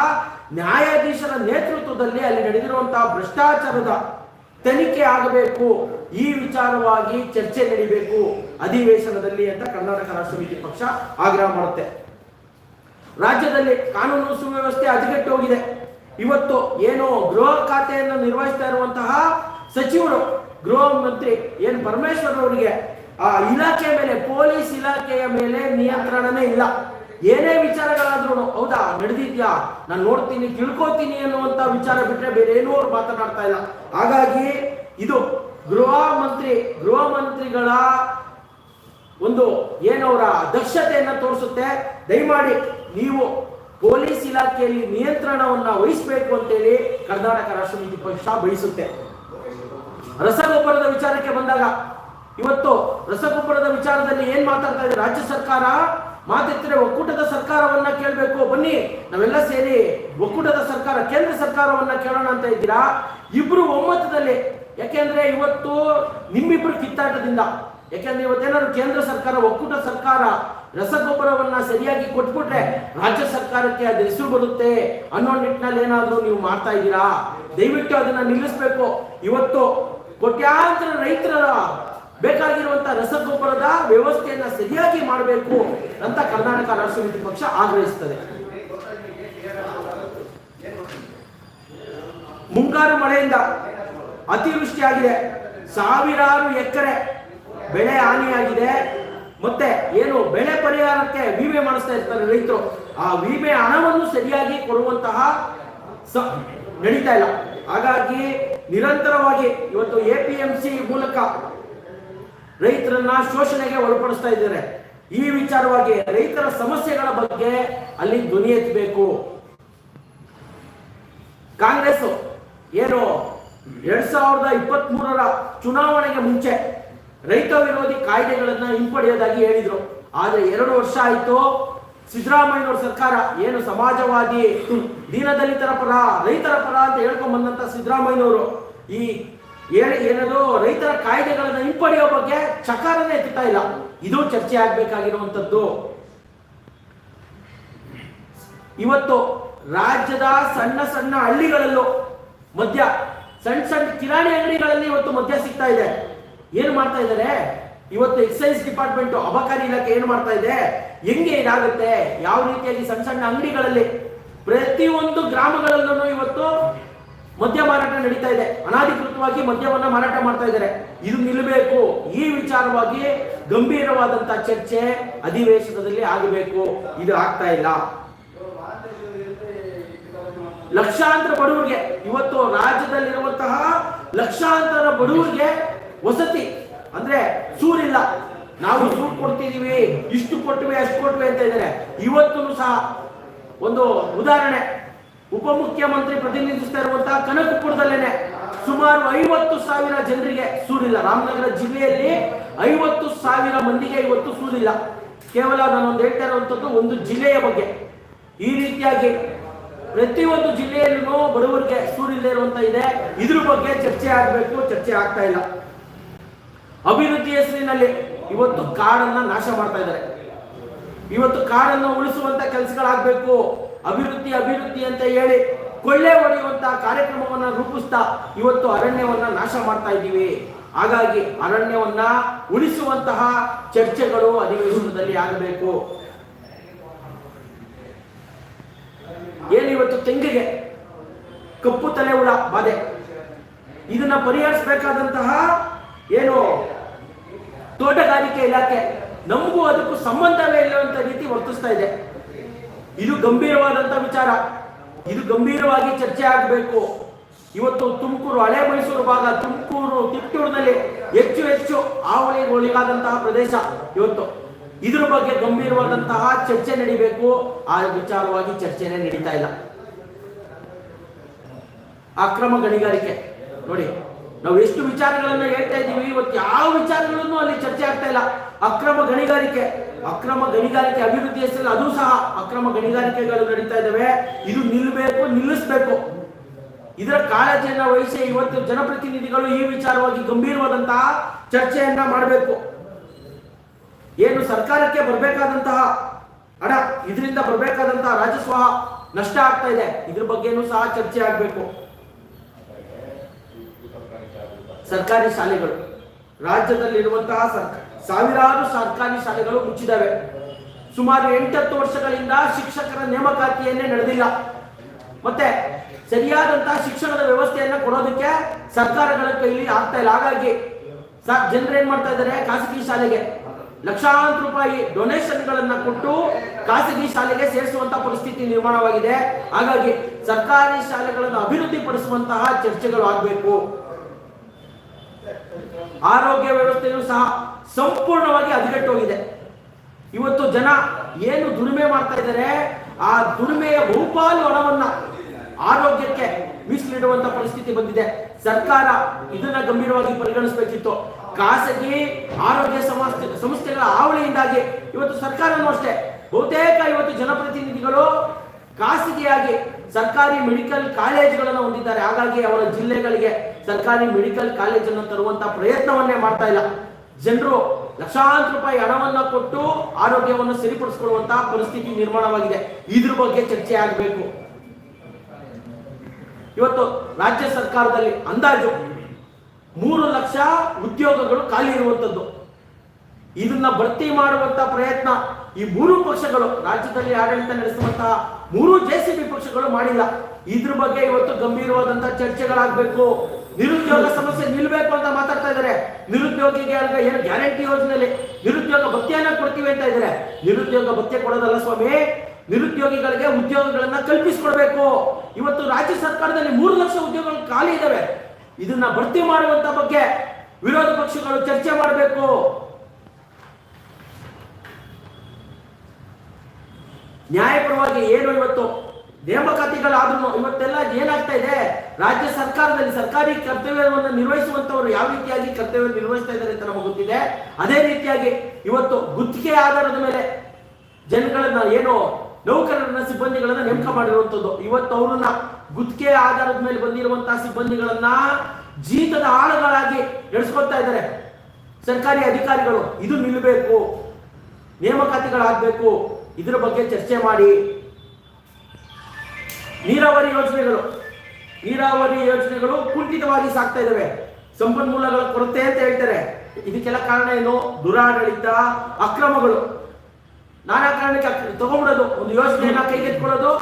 ನ್ಯಾಯಾಧೀಶರ ನೇತೃತ್ವದಲ್ಲಿ ಅಲ್ಲಿ ನಡೆದಿರುವಂತಹ ಭ್ರಷ್ಟಾಚಾರದ ತನಿಖೆ ಆಗಬೇಕು. ಈ ವಿಚಾರವಾಗಿ ಚರ್ಚೆ ನಡೀಬೇಕು. ಅಧಿವೇಶನದಲ್ಲಿ ಅಂತ ಕರ್ನಾಟಕ ರಾಷ್ಟ್ರ ಸಮಿತಿ ಪಕ್ಷ ಆಗ್ರಹ ಮಾಡುತ್ತೆ. ರಾಜ್ಯದಲ್ಲಿ ಕಾನೂನು ಸುವ್ಯವಸ್ಥೆ ಹದಗೆಟ್ಟು ಹೋಗಿದೆ ಇವತ್ತು ಏನು ಗೃಹ ಖಾತೆಯನ್ನು ನಿರ್ವಹಿಸ್ತಾ ಇರುವಂತಹ ಸಚಿವರು ಗೃಹ ಮಂತ್ರಿ ಏನು ಪರಮೇಶ್ವರ್ ಅವರಿಗೆ ಆ ಇಲಾಖೆ ಮೇಲೆ, ಪೊಲೀಸ್ ಇಲಾಖೆಯ ಮೇಲೆ ನಿಯಂತ್ರಣನೇ ಇಲ್ಲ. ಏನೇ ವಿಚಾರಗಳಾದ್ರೂ ಹೌದಾ, ನಡೆದಿದ್ಯಾ? ನಾನು ನೋಡ್ತೀನಿ, ತಿಳ್ಕೊತೀನಿ ಅನ್ನುವಂತ ವಿಚಾರ ಬಿಟ್ರೆ ಬೇರೆ ಏನೂ ಅವ್ರು ಮಾತನಾಡ್ತಾ ಇಲ್ಲ. ಹಾಗಾಗಿ ಇದು ಗೃಹ ಮಂತ್ರಿ, ಗೃಹ ಮಂತ್ರಿಗಳ ಒಂದು ಏನವರ ದಕ್ಷತೆಯನ್ನು ತೋರಿಸುತ್ತೆ. ದಯಮಾಡಿ ನೀವು ಪೊಲೀಸ್ ಇಲಾಖೆಯಲ್ಲಿ ನಿಯಂತ್ರಣವನ್ನ ವಹಿಸಬೇಕು ಅಂತೇಳಿ ಕರ್ನಾಟಕ ರಾಷ್ಟ್ರ ಪಕ್ಷ ಬಯಸುತ್ತೆ. ರಸಗೊಬ್ಬರದ ವಿಚಾರಕ್ಕೆ ಬಂದಾಗ ಇವತ್ತು ರಸಗೊಬ್ಬರದ ವಿಚಾರದಲ್ಲಿ ಏನ್ ಮಾತಾಡ್ತಾ ಇದೆ ರಾಜ್ಯ ಸರ್ಕಾರ ಮಾತೆತ್ತರೆ ಒಕ್ಕೂಟದ ಸರ್ಕಾರವನ್ನ ಕೇಳಬೇಕು. ಬನ್ನಿ, ನಾವೆಲ್ಲ ಸೇರಿ ಒಕ್ಕೂಟದ ಸರ್ಕಾರ, ಕೇಂದ್ರ ಸರ್ಕಾರವನ್ನ ಕೇಳೋಣ ಅಂತ ಇದ್ದೀರಾ? ಇಬ್ರು ಒಮ್ಮತದಲ್ಲಿ. ಯಾಕೆಂದ್ರೆ ಇವತ್ತು ನಿಮ್ಮಿಬ್ರು ಕಿತ್ತಾಟದಿಂದ. ಯಾಕೆಂದ್ರೆ ಇವತ್ತೇನಾದ್ರು ಕೇಂದ್ರ ಸರ್ಕಾರ, ಒಕ್ಕೂಟ ಸರ್ಕಾರ ರಸಗೊಬ್ಬರವನ್ನ ಸರಿಯಾಗಿ ಕೊಟ್ಬಿಟ್ರೆ ರಾಜ್ಯ ಸರ್ಕಾರಕ್ಕೆ ಅದು ಹೆಸರು ಬರುತ್ತೆ ಅನ್ನೋ ನಿಟ್ಟಿನಲ್ಲಿ ಏನಾದ್ರೂ ನೀವು ಮಾಡ್ತಾ ಇದ್ದೀರಾ? ದಯವಿಟ್ಟು ಅದನ್ನ ನಿಲ್ಲಿಸ್ಬೇಕು. ಇವತ್ತು ಕೋಟ್ಯಾಂತರ ರೈತರ ಬೇಕಾಗಿರುವಂತ ರಸಗೊಬ್ಬರದ ವ್ಯವಸ್ಥೆಯನ್ನ ಸರಿಯಾಗಿ ಮಾಡಬೇಕು ಅಂತ ಕರ್ನಾಟಕ ರಾಷ್ಟ್ರ ಸಮಿತಿ ಪಕ್ಷ ಆಗ್ರಹಿಸುತ್ತದೆ ಮುಂಗಾರು ಮಳೆಯಿಂದ ಅತಿವೃಷ್ಟಿಯಾಗಿದೆ. ಸಾವಿರಾರು ಎಕರೆ ಬೆಳೆ ಹಾನಿಯಾಗಿದೆ. ಮತ್ತೆ ಏನು ಬೆಳೆ ಪರಿಹಾರಕ್ಕೆ ವಿಮೆ ಮಾಡಿಸ್ತಾ ಇರ್ತಾರೆ ರೈತರು. ಆ ವಿಮೆ ಹಣವನ್ನು ಸರಿಯಾಗಿ ಕೊಡುವಂತಹ ನಡೀತಾ ಇಲ್ಲ. ಹಾಗಾಗಿ ನಿರಂತರವಾಗಿ ಇವತ್ತು ಎ ಪಿ ಎಂ ಸಿ ಮೂಲಕ ರೈತರನ್ನ ಶೋಷಣೆಗೆ ಒಳಪಡಿಸ್ತಾ ಇದ್ದಾರೆ. ಈ ವಿಚಾರವಾಗಿ ರೈತರ ಸಮಸ್ಯೆಗಳ ಬಗ್ಗೆ ಅಲ್ಲಿ ಧ್ವನಿ ಎತ್ತಬೇಕು. ಕಾಂಗ್ರೆಸ್ ಏನು ಎರಡ್ ಸಾವಿರದ ಇಪ್ಪತ್ತ್ ಮೂರರ ಚುನಾವಣೆಗೆ ಮುಂಚೆ ರೈತ ವಿರೋಧಿ ಕಾಯ್ದೆಗಳನ್ನ ಹಿಂಪಡೆಯೋದಾಗಿ ಹೇಳಿದ್ರು. ಆದ್ರೆ ಎರಡು ವರ್ಷ ಆಯ್ತು ಸಿದ್ದರಾಮಯ್ಯನವ್ರ ಸರ್ಕಾರ ಏನು ಸಮಾಜವಾದಿ, ದೀನದಲಿತರ ಪರ, ರೈತರ ಪರ ಅಂತ ಹೇಳ್ಕೊಂಡ್ ಬಂದಂತ ಸಿದ್ದರಾಮಯ್ಯನವರು ಈ ಏನದು ರೈತರ ಕಾಯ್ದೆಗಳನ್ನ ಹಿಂಪಡೆಯೋ ಬಗ್ಗೆ ಚಕಾರನೇ ಎತ್ತುತ್ತಾ ಇಲ್ಲ. ಇದು ಚರ್ಚೆ ಆಗ್ಬೇಕಾಗಿರುವಂತದ್ದು ಇವತ್ತು ರಾಜ್ಯದ ಸಣ್ಣ ಸಣ್ಣ ಹಳ್ಳಿಗಳಲ್ಲೂ ಮದ್ಯ, ಸಣ್ಣ ಸಣ್ಣ ಕಿರಾಣಿ ಅಂಗಡಿಗಳಲ್ಲಿ ಇವತ್ತು ಮದ್ಯ ಸಿಗ್ತಾ ಇದೆ. ಏನು ಮಾಡ್ತಾ ಇದ್ದಾರೆ? ಇವತ್ತು ಎಕ್ಸೈಸ್ ಡಿಪಾರ್ಟ್ಮೆಂಟ್ ಅಬಕಾರಿ ಇಲಾಖೆ ಏನು ಮಾಡ್ತಾ ಇದೆ? ಹೆಂಗೆ ಇದಾಗುತ್ತೆ? ಯಾವ ರೀತಿಯಲ್ಲಿ ಸಣ್ಣ ಸಣ್ಣ ಅಂಗಡಿಗಳಲ್ಲಿ ಪ್ರತಿಯೊಂದು ಗ್ರಾಮಗಳಲ್ಲೂ ಇವತ್ತು ಮದ್ಯ ಮಾರಾಟ ನಡೀತಾ ಇದೆ. ಅನಾಧಿಕೃತವಾಗಿ ಮದ್ಯವನ್ನ ಮಾರಾಟ ಮಾಡ್ತಾ ಇದ್ದಾರೆ. ಇದು ನಿಲ್ಲಬೇಕು. ಈ ವಿಚಾರವಾಗಿ ಗಂಭೀರವಾದಂತ ಚರ್ಚೆ ಅಧಿವೇಶನದಲ್ಲಿ ಆಗಬೇಕು. ಇದು ಆಗ್ತಾ ಇಲ್ಲ. ಲಕ್ಷಾಂತರ ಬಡವರಿಗೆ, ಇವತ್ತು ರಾಜ್ಯದಲ್ಲಿರುವಂತಹ ಲಕ್ಷಾಂತರ ಬಡವರಿಗೆ ವಸತಿ ಅಂದ್ರೆ ಸೂರಿಲ್ಲ. ನಾವು ಸೂರು ಕೊಡ್ತಿದೀವಿ, ಇಷ್ಟು ಕೊಟ್ಟಿವೆ ಅಷ್ಟು ಕೊಟ್ಟಿವೆ ಅಂತ ಇದ್ದಾರೆ. ಇವತ್ತು ಸಹ ಒಂದು ಉದಾಹರಣೆ. ಉಪಮುಖ್ಯಮಂತ್ರಿ ಪ್ರತಿನಿಧಿಸ್ತಾ ಇರುವಂತಹ ಕನಕಪುರದಲ್ಲೇನೆ ಸುಮಾರು ಐವತ್ತು ಸಾವಿರ ಜನರಿಗೆ ಸೂರಿಲ್ಲ. ರಾಮನಗರ ಜಿಲ್ಲೆಯಲ್ಲಿ ಐವತ್ತು ಸಾವಿರ ಮಂದಿಗೆ ಇವತ್ತು ಸೂರಿಲ್ಲ. ಕೇವಲ ನಾನೊಂದು ಹೇಳ್ತಾ ಇರುವಂಥದ್ದು ಒಂದು ಜಿಲ್ಲೆಯ ಬಗ್ಗೆ. ಈ ರೀತಿಯಾಗಿ ಪ್ರತಿಯೊಂದು ಜಿಲ್ಲೆಯಲ್ಲೂ ಬಡವರಿಗೆ ಸೂರಿಲ್ಲದೆ ಇರುವಂತ ಇದೆ. ಇದ್ರ ಬಗ್ಗೆ ಚರ್ಚೆ ಆಗಬೇಕು, ಚರ್ಚೆ ಆಗ್ತಾ ಇಲ್ಲ. ಅಭಿವೃದ್ಧಿ ಹೆಸರಿನಲ್ಲಿ ಇವತ್ತು ಕಾಡನ್ನ ನಾಶ ಮಾಡ್ತಾ ಇದ್ದಾರೆ. ಇವತ್ತು ಕಾಡನ್ನು ಉಳಿಸುವಂತ ಕೆಲಸಗಳಾಗಬೇಕು. ಅಭಿವೃದ್ಧಿ ಅಭಿವೃದ್ಧಿ ಅಂತ ಹೇಳಿ ಕೊಳ್ಳೆ ಹೊಡೆಯುವಂತಹ ಕಾರ್ಯಕ್ರಮವನ್ನ ರೂಪಿಸ್ತಾ ಇವತ್ತು ಅರಣ್ಯವನ್ನ ನಾಶ ಮಾಡ್ತಾ ಇದ್ದೀವಿ. ಹಾಗಾಗಿ ಅರಣ್ಯವನ್ನ ಉಳಿಸುವಂತಹ ಚರ್ಚೆಗಳು ಅಧಿವೇಶನದಲ್ಲಿ ಆಗಬೇಕು. ಏನು ಇವತ್ತು ತೆಂಗಿಗೆ? ಕಪ್ಪು ತಲೆ ಹುಳ ಬಾಧೆ. ಇದನ್ನ ಪರಿಹರಿಸಬೇಕಾದಂತಹ ಏನು ತೋಟಗಾರಿಕೆ ಇಲಾಖೆ, ನಮಗೂ ಅದಕ್ಕೂ ಸಂಬಂಧವೇ ಇಲ್ಲವಂತ ರೀತಿ ವರ್ತಿಸ್ತಾ ಇದೆ. ಇದು ಗಂಭೀರವಾದಂತ ವಿಚಾರ. ಇದು ಗಂಭೀರವಾಗಿ ಚರ್ಚೆ ಆಗಬೇಕು. ಇವತ್ತು ತುಮಕೂರು, ಹಳೆ ಮೈಸೂರು ಭಾಗ, ತುಮಕೂರು ತಿಪ್ಪೂರಿನಲ್ಲಿ ಹೆಚ್ಚು ಹೆಚ್ಚು ಆವಳಿ ಒಳಗಾದಂತಹ ಪ್ರದೇಶ ಇವತ್ತು. ಇದ್ರ ಬಗ್ಗೆ ಗಂಭೀರವಾದಂತಹ ಚರ್ಚೆ ನಡಿಬೇಕು. ಆ ವಿಚಾರವಾಗಿ ಚರ್ಚೆನೆ ನಡೀತಾ ಇಲ್ಲ. ಅಕ್ರಮ ಗಣಿಗಾರಿಕೆ. ನೋಡಿ, ನಾವು ಎಷ್ಟು ವಿಚಾರಗಳನ್ನು ಹೇಳ್ತಾ ಇದ್ದೀವಿ, ಇವತ್ತು ಯಾವ ವಿಚಾರಗಳನ್ನು ಅಲ್ಲಿ ಚರ್ಚೆ ಆಗ್ತಾ ಇಲ್ಲ. ಅಕ್ರಮ ಗಣಿಗಾರಿಕೆ. ಅಕ್ರಮ ಗಣಿಗಾರಿಕೆ ಅಭಿವೃದ್ಧಿ ಹೆಸರಲ್ಲಿ ಅದು ಸಹ ಅಕ್ರಮ ಗಣಿಗಾರಿಕೆಗಳು ನಡೀತಾ ಇದ್ದಾವೆ. ಇದು ನಿಲ್ಲಬೇಕು ನಿಲ್ಲಿಸಬೇಕು. ಇದರ ಕಾಳಜಿಯನ್ನ ವಹಿಸಿ ಇವತ್ತು ಜನಪ್ರತಿನಿಧಿಗಳು ಈ ವಿಚಾರವಾಗಿ ಗಂಭೀರವಾದಂತಹ ಚರ್ಚೆಯನ್ನ ಮಾಡಬೇಕು. ಏನು ಸರ್ಕಾರಕ್ಕೆ ಬರಬೇಕಾದಂತಹ ಅಡ, ಇದರಿಂದ ಬರಬೇಕಾದಂತಹ ರಾಜಸ್ವ ನಷ್ಟ ಆಗ್ತಾ ಇದೆ. ಇದ್ರ ಬಗ್ಗೆನೂ ಸಹ ಚರ್ಚೆ ಆಗಬೇಕು. ಸರ್ಕಾರಿ ಶಾಲೆಗಳು, ರಾಜ್ಯದಲ್ಲಿರುವಂತಹ ಸರ್ಕ ಸಾವಿರಾರು ಸರ್ಕಾರಿ ಶಾಲೆಗಳು ಮುಚ್ಚಿದಾವೆ ಸುಮಾರು ಎಂಟತ್ತು ವರ್ಷಗಳಿಂದ ಶಿಕ್ಷಕರ ನೇಮಕಾತಿಯನ್ನೇ ನಡೆದಿಲ್ಲ. ಮತ್ತೆ ಸರಿಯಾದಂತಹ ಶಿಕ್ಷಣದ ವ್ಯವಸ್ಥೆಯನ್ನ ಕೊಡೋದಕ್ಕೆ ಸರ್ಕಾರಗಳ ಕೈಲಿ ಆಗ್ತಾ ಇಲ್ಲ. ಹಾಗಾಗಿ ಜನರು ಏನ್ ಮಾಡ್ತಾ ಇದ್ದಾರೆ? ಖಾಸಗಿ ಶಾಲೆಗೆ ಲಕ್ಷಾಂತರ ರೂಪಾಯಿ ಡೊನೇಷನ್ ಗಳನ್ನ ಕೊಟ್ಟು ಖಾಸಗಿ ಶಾಲೆಗೆ ಸೇರಿಸುವಂತಹ ಪರಿಸ್ಥಿತಿ ನಿರ್ಮಾಣವಾಗಿದೆ. ಹಾಗಾಗಿ ಸರ್ಕಾರಿ ಶಾಲೆಗಳನ್ನು ಅಭಿವೃದ್ಧಿ ಪಡಿಸುವಂತಹ ಚರ್ಚೆಗಳು ಆಗಬೇಕು. ಆರೋಗ್ಯ ವ್ಯವಸ್ಥೆಯೂ ಸಹ ಸಂಪೂರ್ಣವಾಗಿ ಹದಗೆಟ್ಟೋಗಿದೆ ಇವತ್ತು ಜನ ಏನು ದುಡಿಮೆ ಮಾಡ್ತಾ ಇದ್ದಾರೆ, ಆ ದುಡಿಮೆಯ ಬಹುಪಾಲು ಹಣವನ್ನ ಆರೋಗ್ಯಕ್ಕೆ ಮೀಸಲಿಡುವಂತ ಪರಿಸ್ಥಿತಿ ಬಂದಿದೆ. ಸರ್ಕಾರ ಇದನ್ನ ಗಂಭೀರವಾಗಿ ಪರಿಗಣಿಸಬೇಕಿತ್ತು. ಖಾಸಗಿ ಆರೋಗ್ಯ ಸಂಸ್ಥೆ ಸಂಸ್ಥೆಗಳ ಹಾವಳಿಯಿಂದಾಗಿ ಇವತ್ತು ಸರ್ಕಾರನೂ ಅಷ್ಟೇ. ಬಹುತೇಕ ಇವತ್ತು ಜನಪ್ರತಿನಿಧಿಗಳು ಖಾಸಗಿಯಾಗಿ ಸರ್ಕಾರಿ ಮೆಡಿಕಲ್ ಕಾಲೇಜುಗಳನ್ನು ಹೊಂದಿದ್ದಾರೆ. ಹಾಗಾಗಿ ಅವರ ಜಿಲ್ಲೆಗಳಿಗೆ ಸರ್ಕಾರಿ ಮೆಡಿಕಲ್ ಕಾಲೇಜನ್ನು ತರುವಂತ ಪ್ರಯತ್ನವನ್ನೇ ಮಾಡ್ತಾ ಇಲ್ಲ. ಜನರು ಲಕ್ಷಾಂತರ ರೂಪಾಯಿ ಹಣವನ್ನ ಕೊಟ್ಟು ಆರೋಗ್ಯವನ್ನು ಸರಿಪಡಿಸಿಕೊಳ್ಳುವಂತಹ ಪರಿಸ್ಥಿತಿ ನಿರ್ಮಾಣವಾಗಿದೆ. ಇದ್ರ ಬಗ್ಗೆ ಚರ್ಚೆ ಆಗಬೇಕು. ಇವತ್ತು ರಾಜ್ಯ ಸರ್ಕಾರದಲ್ಲಿ ಅಂದಾಜು ಮೂರು ಲಕ್ಷ ಉದ್ಯೋಗಗಳು ಖಾಲಿ ಇರುವಂತದ್ದು. ಇದನ್ನ ಭರ್ತಿ ಮಾಡುವಂತ ಪ್ರಯತ್ನ ಈ ಮೂರು ಪಕ್ಷಗಳು, ರಾಜ್ಯದಲ್ಲಿ ಆಡಳಿತ ನಡೆಸುವಂತಹ ಮೂರು ಜೆಸಿಬಿ ಪಕ್ಷಗಳು ಮಾಡಿಲ್ಲ. ಇದ್ರ ಬಗ್ಗೆ ಇವತ್ತು ಗಂಭೀರವಾದಂತಹ ಚರ್ಚೆಗಳಾಗಬೇಕು. ನಿರುದ್ಯೋಗ ಸಮಸ್ಯೆ ನಿಲ್ಬೇಕು ಅಂತ ಮಾತಾಡ್ತಾ ಇದ್ದಾರೆ. ನಿರುದ್ಯೋಗಿಗೆ ಏನು ಗ್ಯಾರಂಟಿ ಯೋಜನೆಯಲ್ಲಿ ನಿರುದ್ಯೋಗ ಭತ್ಯೆಯನ್ನ ಕೊಡ್ತೀವಿ ಅಂತ ಇದ್ದಾರೆ. ನಿರುದ್ಯೋಗ ಭತ್ಯೆ ಕೊಡೋದಲ್ಲ ಸ್ವಾಮಿ, ನಿರುದ್ಯೋಗಿಗಳಿಗೆ ಉದ್ಯೋಗಗಳನ್ನ ಕಲ್ಪಿಸಿಕೊಡ್ಬೇಕು. ಇವತ್ತು ರಾಜ್ಯ ಸರ್ಕಾರದಲ್ಲಿ ಮೂರು ಲಕ್ಷ ಉದ್ಯೋಗಗಳು ಖಾಲಿ ಇದಾವೆ. ಇದನ್ನ ಭರ್ತಿ ಮಾಡುವಂತ ಬಗ್ಗೆ ವಿರೋಧ ಪಕ್ಷಗಳು ಚರ್ಚೆ ಮಾಡಬೇಕು. ನ್ಯಾಯಪರವಾಗಿ ಏನು ಇವತ್ತು ನೇಮಕಾತಿಗಳಾದ್ರೂ ಇವತ್ತೆಲ್ಲ ಏನಾಗ್ತಾ ಇದೆ? ರಾಜ್ಯ ಸರ್ಕಾರದಲ್ಲಿ ಸರ್ಕಾರಿ ಕರ್ತವ್ಯವನ್ನು ನಿರ್ವಹಿಸುವಂತವರು ಯಾವ ರೀತಿಯಾಗಿ ಕರ್ತವ್ಯ ನಿರ್ವಹಿಸ್ತಾ ಇದ್ದಾರೆ ಅಂತ ನಮಗೆ ಗೊತ್ತಿದೆ. ಅದೇ ರೀತಿಯಾಗಿ ಇವತ್ತು ಗುತ್ತಿಗೆ ಆಧಾರದ ಮೇಲೆ ಜನಗಳನ್ನ ಏನು ನೌಕರರನ್ನ ಸಿಬ್ಬಂದಿಗಳನ್ನ ನೇಮಕ ಮಾಡಿರುವಂತದ್ದು. ಇವತ್ತು ಅವರನ್ನ ಗುತ್ತಿಗೆ ಆಧಾರದ ಮೇಲೆ ಬಂದಿರುವಂತಹ ಸಿಬ್ಬಂದಿಗಳನ್ನ ಜೀತದ ಆಳುಗಳಾಗಿ ನಡೆಸ್ಕೊಳ್ತಾ ಇದ್ದಾರೆ. ಸರ್ಕಾರಿ ಅಧಿಕಾರಿಗಳು, ಇದು ನಿಲ್ಲಬೇಕು ನೇಮಕಾತಿಗಳಾಗಬೇಕು, ಇದರ ಬಗ್ಗೆ ಚರ್ಚೆ ಮಾಡಿ. ನೀರಾವರಿ ಯೋಜನೆಗಳು. ನೀರಾವರಿ ಯೋಜನೆಗಳು ಕುಂಠಿತವಾಗಿ ಸಾಗ್ತಾ ಇದಾವೆ. ಸಂಪನ್ಮೂಲಗಳ ಕೊರತೆ ಅಂತ ಹೇಳ್ತಾರೆ. ಇದಕ್ಕೆಲ್ಲ ಕಾರಣ ಏನು? ದುರಾಡಳಿತ ಅಕ್ರಮಗಳು. ನಾನಾ ಕಾರಣಕ್ಕೆ ತಗೊಂಡ್ಬಿಡೋದು. ಒಂದು ಯೋಜನೆಯನ್ನ ಕೈಗೆತ್ಕೊಳ್ಳೋದು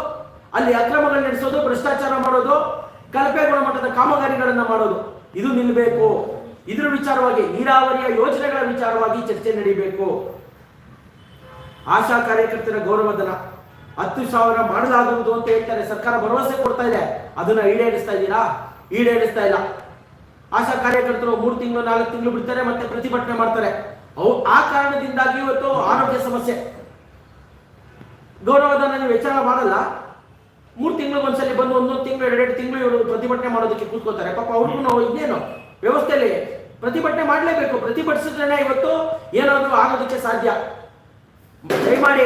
ಅಲ್ಲಿ ಅಕ್ರಮಗಳು ನಡೆಸೋದು, ಭ್ರಷ್ಟಾಚಾರ ಮಾಡೋದು, ಕಳಪೆ ಗುಣಮಟ್ಟದ ಕಾಮಗಾರಿಗಳನ್ನ ಮಾಡೋದು. ಇದು ನಿಲ್ಲಬೇಕು ಇದ್ರ ವಿಚಾರವಾಗಿ, ನೀರಾವರಿಯ ಯೋಜನೆಗಳ ವಿಚಾರವಾಗಿ ಚರ್ಚೆ ನಡೀಬೇಕು. ಆಶಾ ಕಾರ್ಯಕರ್ತರ ಗೌರವಧನ ಹತ್ತು ಸಾವಿರ ಮಾಡಲಾಗುವುದು ಅಂತ ಹೇಳ್ತಾರೆ. ಸರ್ಕಾರ ಭರವಸೆ ಕೊಡ್ತಾ ಇದೆ. ಅದನ್ನ ಈಡೇರಿಸ್ತಾ ಇದ್ದೀರಾ? ಈಡೇರಿಸ್ತಾ ಇಲ್ಲ. ಆಶಾ ಕಾರ್ಯಕರ್ತರು ಮೂರು ತಿಂಗಳು ನಾಲ್ಕು ತಿಂಗಳು ಬಿಡ್ತಾರೆ ಮತ್ತೆ ಪ್ರತಿಭಟನೆ ಮಾಡ್ತಾರೆ. ಅವು ಆ ಕಾರಣದಿಂದಾಗಿ ಇವತ್ತು ಆರೋಗ್ಯ ಸಮಸ್ಯೆ. ಗೌರವದ ನೀವು ವಿಚಾರ ಮಾಡಲ್ಲ. ಮೂರು ತಿಂಗಳು ಒಂದ್ಸಲಿ ಬಂದು ಒಂದೊಂದು ತಿಂಗಳು ಎರಡೆರಡು ತಿಂಗಳು ಇವರು ಪ್ರತಿಭಟನೆ ಮಾಡೋದಕ್ಕೆ ಕೂತ್ಕೋತಾರೆ ಪಾಪ ಅವ್ರಿಗೂ ನಾವು ಇನ್ನೇನು ವ್ಯವಸ್ಥೆಯಲ್ಲಿ ಪ್ರತಿಭಟನೆ ಮಾಡಲೇಬೇಕು. ಪ್ರತಿಭಟಿಸಿದ್ರೆ ಇವತ್ತು ಏನಾದರೂ ಆಗೋದಕ್ಕೆ ಸಾಧ್ಯ. ದಯಮಾಡಿ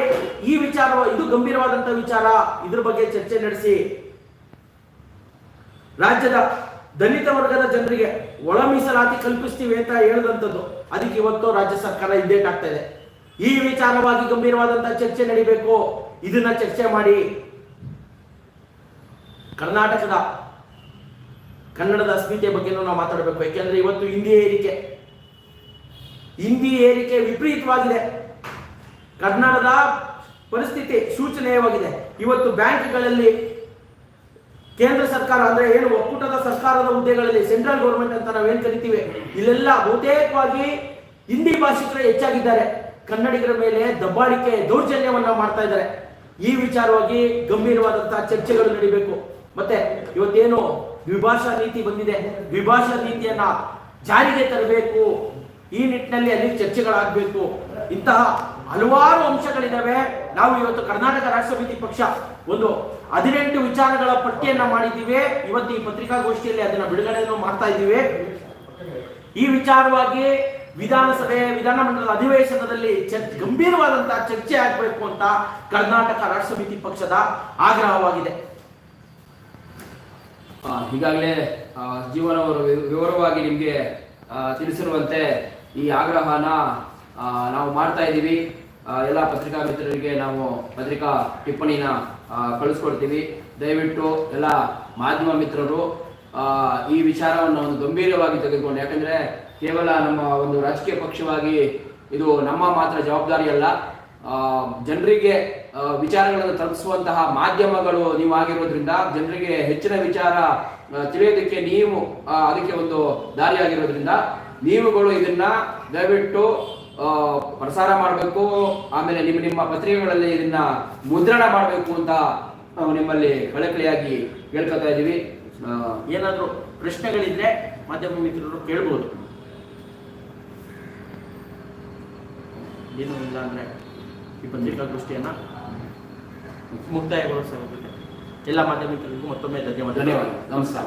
ಈ ವಿಚಾರ ಇದು ಗಂಭೀರವಾದಂತ ವಿಚಾರ, ಇದ್ರ ಬಗ್ಗೆ ಚರ್ಚೆ ನಡೆಸಿ. ರಾಜ್ಯದ ದಲಿತ ವರ್ಗದ ಜನರಿಗೆ ಒಳ ಮೀಸಲಾತಿ ಕಲ್ಪಿಸ್ತೀವಿ ಅಂತ ಹೇಳಿದಂಥದ್ದು, ಅದಕ್ಕೆ ಇವತ್ತು ರಾಜ್ಯ ಸರ್ಕಾರ ಇದ್ದೇಟ್ ಆಗ್ತಾ ಇದೆ. ಈ ವಿಚಾರವಾಗಿ ಗಂಭೀರವಾದಂತಹ ಚರ್ಚೆ ನಡಿಬೇಕು. ಇದನ್ನ ಚರ್ಚೆ ಮಾಡಿ. ಕರ್ನಾಟಕದ, ಕನ್ನಡದ ಅಸ್ಮಿತೆಯ ಬಗ್ಗೆನೂ ನಾವು ಮಾತಾಡಬೇಕು. ಯಾಕೆಂದ್ರೆ ಇವತ್ತು ಹಿಂದಿ ಏರಿಕೆ. ಹಿಂದಿ ಏರಿಕೆ ವಿಪರೀತವಾಗಿದೆ. ಕನ್ನಡದ ಪರಿಸ್ಥಿತಿ ಸೂಚನೀಯವಾಗಿದೆ. ಇವತ್ತು ಬ್ಯಾಂಕ್ಗಳಲ್ಲಿ ಕೇಂದ್ರ ಸರ್ಕಾರ ಅಂದ್ರೆ ಏನು ಒಕ್ಕೂಟದ ಸರ್ಕಾರದ ಹುದ್ದೆಗಳಲ್ಲಿ ಸೆಂಟ್ರಲ್ ಗೌರ್ಮೆಂಟ್ ಅಂತ ನಾವೇನು ಕರಿತೀವಿ? ಇಲ್ಲೆಲ್ಲ ಬಹುತೇಕವಾಗಿ ಹಿಂದಿ ಭಾಷಿಕರ ಹೆಚ್ಚಾಗಿದ್ದಾರೆ. ಕನ್ನಡಿಗರ ಮೇಲೆ ದಬ್ಬಾಳಿಕೆ ದೌರ್ಜನ್ಯವನ್ನ ಮಾಡ್ತಾ ಇದ್ದಾರೆ. ಈ ವಿಚಾರವಾಗಿ ಗಂಭೀರವಾದಂತಹ ಚರ್ಚೆಗಳು ನಡೀಬೇಕು. ಮತ್ತೆ ಇವತ್ತೇನು ದ್ವಿಭಾಷಾ ನೀತಿ ಬಂದಿದೆ. ದ್ವಿಭಾಷಾ ನೀತಿಯನ್ನ ಜಾರಿಗೆ ತರಬೇಕು. ಈ ನಿಟ್ಟಿನಲ್ಲಿ ಅಲ್ಲಿ ಚರ್ಚೆಗಳಾಗಬೇಕು. ಇಂತಹ ಹಲವಾರು ಅಂಶಗಳಿದ್ದಾವೆ. ನಾವು ಇವತ್ತು ಕರ್ನಾಟಕ ರಾಜ್ಯ ಪಕ್ಷ ಒಂದು ಹದಿನೆಂಟು ವಿಚಾರಗಳ ಪಟ್ಟಿಯನ್ನ ಮಾಡಿದ್ದೀವಿ. ಇವತ್ತು ಈ ಪತ್ರಿಕಾಗೋಷ್ಠಿಯಲ್ಲಿ ಅದನ್ನ ಬಿಡುಗಡೆಯನ್ನು ಮಾಡ್ತಾ ಇದ್ದೀವಿ. ಈ ವಿಚಾರವಾಗಿ ವಿಧಾನಸಭೆ, ವಿಧಾನಮಂಡಲದ ಅಧಿವೇಶನದಲ್ಲಿ ಚರ್ಚೆ ಗಂಭೀರವಾದಂತಹ ಚರ್ಚೆ ಆಗಬೇಕು ಅಂತ ಕರ್ನಾಟಕ ರಾಜ್ಯ ಪಕ್ಷದ ಆಗ್ರಹವಾಗಿದೆ. ಈಗಾಗಲೇ ಜೀವನವರು ವಿವರವಾಗಿ ನಿಮಗೆ ತಿಳಿಸಿರುವಂತೆ ಈ ಆಗ್ರಹನ ನಾವು ಮಾಡ್ತಾ ಇದ್ದೀವಿ. ಎಲ್ಲ ಪತ್ರಿಕಾ ಮಿತ್ರರಿಗೆ ನಾವು ಪತ್ರಿಕಾ ಟಿಪ್ಪಣಿನ ಕಳಿಸ್ಕೊಡ್ತೀವಿ. ದಯವಿಟ್ಟು ಎಲ್ಲ ಮಾಧ್ಯಮ ಮಿತ್ರರು ಈ ವಿಚಾರವನ್ನು ಒಂದು ಗಂಭೀರವಾಗಿ ತೆಗೆದುಕೊಂಡು, ಯಾಕಂದ್ರೆ ಕೇವಲ ನಮ್ಮ ಒಂದು ರಾಜಕೀಯ ಪಕ್ಷವಾಗಿ ಇದು ನಮ್ಮ ಮಾತ್ರ ಜವಾಬ್ದಾರಿ ಅಲ್ಲ. ಜನರಿಗೆ ವಿಚಾರಗಳನ್ನು ತಲುಪಿಸುವಂತಹ ಮಾಧ್ಯಮಗಳು ನೀವು ಆಗಿರೋದ್ರಿಂದ ಜನರಿಗೆ ಹೆಚ್ಚಿನ ವಿಚಾರ ತಿಳಿಯೋದಕ್ಕೆ ನೀವು ಅದಕ್ಕೆ ಒಂದು ದಾರಿಯಾಗಿರೋದ್ರಿಂದ ನೀವುಗಳು ಇದನ್ನ ದಯವಿಟ್ಟು ಪ್ರಸಾರ ಮಾಡಬೇಕು, ಆಮೇಲೆ ನಿಮ್ಮ ನಿಮ್ಮ ಪತ್ರಿಕೆಗಳಲ್ಲಿ ಇದನ್ನ ಮುದ್ರಣ ಮಾಡಬೇಕು ಅಂತ ನಾವು ನಿಮ್ಮಲ್ಲಿ ಕಳಕಳಿಯಾಗಿ ಕೇಳ್ಕೊತಾ ಇದ್ದೀವಿ ಏನಾದರೂ ಪ್ರಶ್ನೆಗಳಿದ್ರೆ ಮಾಧ್ಯಮ ಮಿತ್ರರು ಕೇಳ್ಬೋದು. ಏನು ಇಲ್ಲ ಅಂದ್ರೆ ಈ ಪತ್ರಿಕಾಗೋಷ್ಠಿಯನ್ನ ಮುಕ್ತಾಯಗೊಳಿಸಲಾಗುತ್ತೆ ಎಲ್ಲ ಮಾಧ್ಯಮ ಮಿತ್ರರಿಗೂ ಮತ್ತೊಮ್ಮೆ ಧನ್ಯವಾದ ಧನ್ಯವಾದ ನಮಸ್ಕಾರ.